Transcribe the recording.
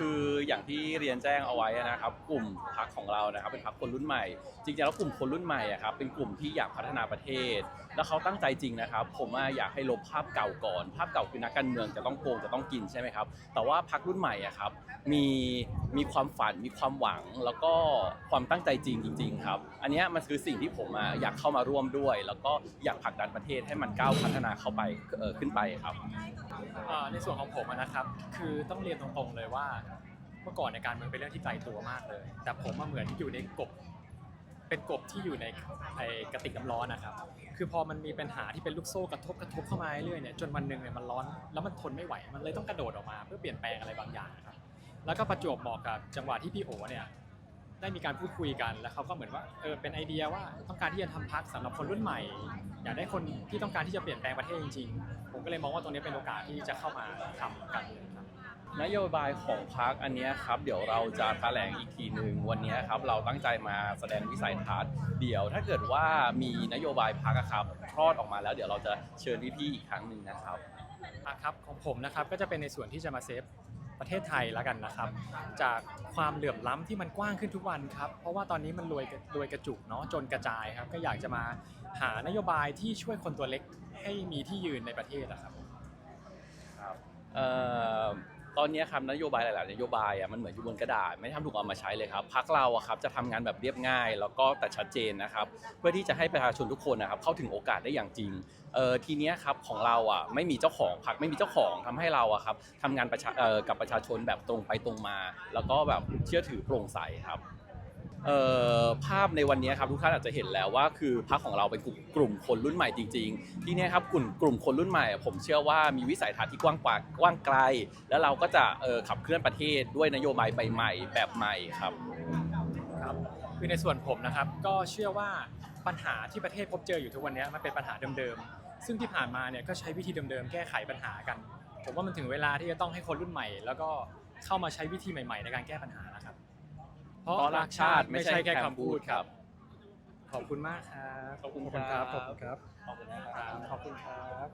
คืออย่างที่เรียนแจ้งเอาไว้นะครับ กลุ่มพักของเรานะครับเป็นพักคนรุ่นใหม่ จริงๆแล้วกลุ่มคนรุ่นใหม่อะครับเป็นกลุ่มที่อยากพัฒนาประเทศ แล้วเขาตั้งใจจริงนะครับ ผมอะอยากให้ลบภาพเก่าก่อน ภาพเก่าคือนักการเมืองจะต้องโกงจะต้องกินใช่ไหมครับ แต่ว่าพักรุ่นใหม่อะครับมีมีความฝันมีความหวังแล้วก็ความตั้งใจจริงจริง ๆ ครับ อันนี้มันคือสิ่งที่ผมอยากเข้ามาร่วมด้วย แล้วก็อยากผลักดันประเทศให้มันก้าวพัฒนาเข้าไปขึ้นไปครับในส่วนของผมนะครับ คือต้องเรียนตรงๆเลยว่า เมื่อก่อนในการเมืองเป็นเรื่องที่ไกลตัวมากเลย แต่ผมมาเหมือนอยู่ในกบเป็นกบที่อยู่ในไอกระติกน้ำร้อนนะครับ คือพอมันมีปัญหาที่เป็นลูกโซ่กระทบกระทบเข้ามาเรื่อยๆเนี่ยจนวันหนึ่งเนี่ยมันร้อนแล้วมันทนไม่ไหว มันเลยต้องกระโดดออกมา เพื่อเปลี่ยนแปลงอะไรบางอย่างนะครับ แล้วก็ประจวบเหมาะกับจังหวะที่พี่โอเนี่ยได้มีการพูดคุยกันแล้วเขาก็เหมือนว่าเออเป็นไอเดียว่าต้องการที่จะทำพักสำหรับคนรุ่นใหม่ อยากได้คนที่ต้องการที่จะเปลี่ยนแปลงประเทศจริงๆ ผมก็เลยมองว่าตรงนี้เป็นโอกาสที่จะเข้ามาทำกันครับ นโยบายของพรรคอันเนี้ยครับเดี๋ยวเราจะแถลงอีกทีหนึ่งวันเนี้ยครับเราตั้งใจมาแสดงวิสัยทัศน์เดี๋ยวถ้าเกิดว่ามีนโยบายพรรคอะครับคลอดออกมาแล้วเดี๋ยวเราจะเชิญพี่ๆอีกครั้งหนึ่งนะครับอะครับของผมนะครับก็จะเป็นในส่วนที่จะมาเซฟประเทศไทยแล้วกันนะครับ จากความเหลื่อมล้ำที่มันกว้างขึ้นทุกวันครับ เพราะว่าตอนนี้มันรวยรวยกระจุกเนาะจนกระจายครับ ก็อยากจะมาหานโยบายที่ช่วยคนตัวเล็กให้มีที่ยืนในประเทศนะครับเอ่อ ตอนนี้ครับนโยบายหลายๆนโยบายอะมันเหมือนอยู่บนกระดาษไม่ได้ทำถูกเอามาใช้เลยครับพักเราอะครับจะทำงานแบบเรียบง่าย แล้วก็แต่ชัดเจนนะครับเพื่อที่จะให้ประชาชนทุกคนนะครับเข้าถึงโอกาสได้อย่างจริงเออทีเนี้ยครับของเราอะไม่มีเจ้าของพักไม่มีเจ้าของทำให้เราอะครับทำงานประชาเออกับประชาชนแบบตรงไปตรงมา แล้วก็แบบเชื่อถือโปร่งใสครับ ภาพในวันนี้ครับทุกท่านอาจจะเห็นแล้วว่าคือพรรคของเราเป็นกลุ่มกลุ่มคนรุ่นใหม่จริง ๆ ที่นี้ยครับกลุ่มกลุ่มคนรุ่นใหม่ ผมเชื่อว่ามีวิสัยทัศน์ที่กว้างกว่ากว้างไกล แล้วเราก็จะขับเคลื่อนประเทศด้วยนโยบายใหม่ๆแบบใหม่ครับครับคือในส่วนผมนะครับก็เชื่อว่าปัญหาที่ประเทศพบเจออยู่ทุกวันนี้มันเป็นปัญหาเดิมๆซึ่งที่ผ่านมาเนี่ยก็ใช้วิธีเดิมๆแก้ไขปัญหากัน ผมว่ามันถึงเวลาที่จะต้องให้คนรุ่นใหม่ แล้วก็เข้ามาใช้วิธีใหม่ ๆ ในการแก้ปัญหานะครับ เพราะรักชาติไม่ใช่แค่คำพูดครับ ขอบคุณมากครับขอบคุณครับ ขอบคุณครับ ขอบคุณครับ ขอบคุณครับ